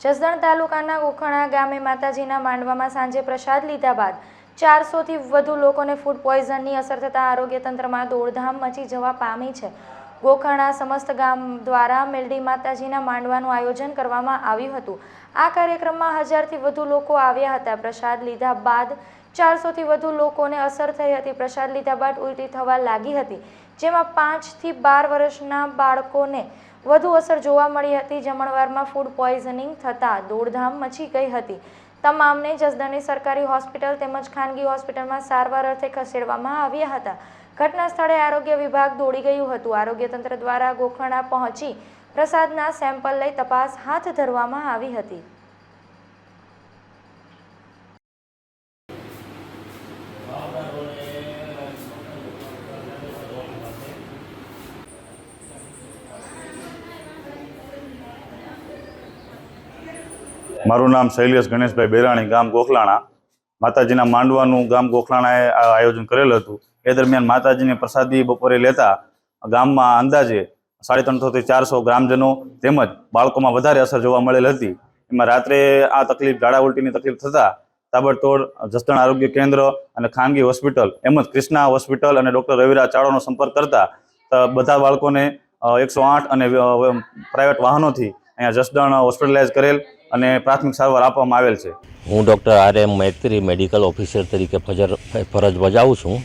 જસદણ તાલુકાના ગોખણા ગામે માતાજીના માંડવામાં સાંજે પ્રસાદ લીધા બાદ ચારસોથી વધુ લોકોને ફૂડ પોઈઝનની અસર થતાં આરોગ્ય તંત્રમાં દોડધામ મચી જવા પામી છે. ગોખણા સમસ્ત ગામ દ્વારા મેલડી માતાજીના માંડવાનું આયોજન કરવામાં આવ્યું હતું. આ કાર્યક્રમમાં હજારથી વધુ લોકો આવ્યા હતા. પ્રસાદ લીધા બાદ ચારસોથી વધુ લોકોને અસર થઈ હતી. પ્રસાદ લીધા બાદ ઉલટી થવા લાગી હતી, જેમાં પાંચથી બાર વર્ષના બાળકોને વધુ અસર જોવા મળી હતી. જમણવારમાં ફૂડ પોઈઝનિંગ થતાં દોડધામ મચી ગઈ હતી. તમામને જસદણની સરકારી હોસ્પિટલ તેમજ ખાનગી હોસ્પિટલમાં સારવાર અર્થે ખસેડવામાં આવ્યા હતા. ઘટના સ્થળે આરોગ્ય વિભાગ દોડી ગયું હતું. આરોગ્ય તંત્ર દ્વારા ગોખણા પહોંચી પ્રસાદના સેમ્પલ લઈ તપાસ હાથ ધરવામાં આવી હતી. મારું નામ શૈલેષ ગણેશભાઈ બેરાણી, ગામ ગોખલાણા. માતાજીના માંડવાનું ગામ ગોખલાણાએ આયોજન કરેલ હતું. એ દરમિયાન માતાજીની પ્રસાદી બપોરે લેતા ગામમાં અંદાજે સાડી ત્રણસોથી ચારસો ગ્રામજનો તેમજ બાળકોમાં વધારે અસર જોવા મળેલ હતી. એમાં રાત્રે આ તકલીફ ઝાડા ઉલટીની તકલીફ થતાં તાબડતોડ જસદણ આરોગ્ય કેન્દ્ર અને ખાનગી હોસ્પિટલ એમ જ ક્રિષ્ના હોસ્પિટલ અને ડૉક્ટર રવિરા ચાવડાનો સંપર્ક કરતા બધા બાળકોને એકસો આઠ અને પ્રાઇવેટ વાહનોથી અહીંયા જસદણ હોસ્પિટલાઇઝ કરેલ. અને પ્રાથમિક સારવાર આપવામાં આવેલ છે. હું doctor R M Maitri, medical officer તરીકે ફજર ફરજ બજાવું છું.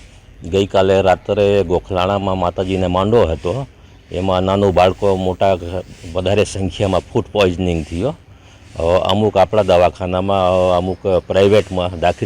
ગઈકાલે રાત્રે ગોખલાણામાં માતાજીને માંડો હતો. એમાં નાનું બાળકો મોટા વધારે સંખ્યામાં ફૂડ પોઈઝનિંગ થયો. અમુક આપણા દવાખાનામાં અમુક પ્રાઇવેટમાં દાખલ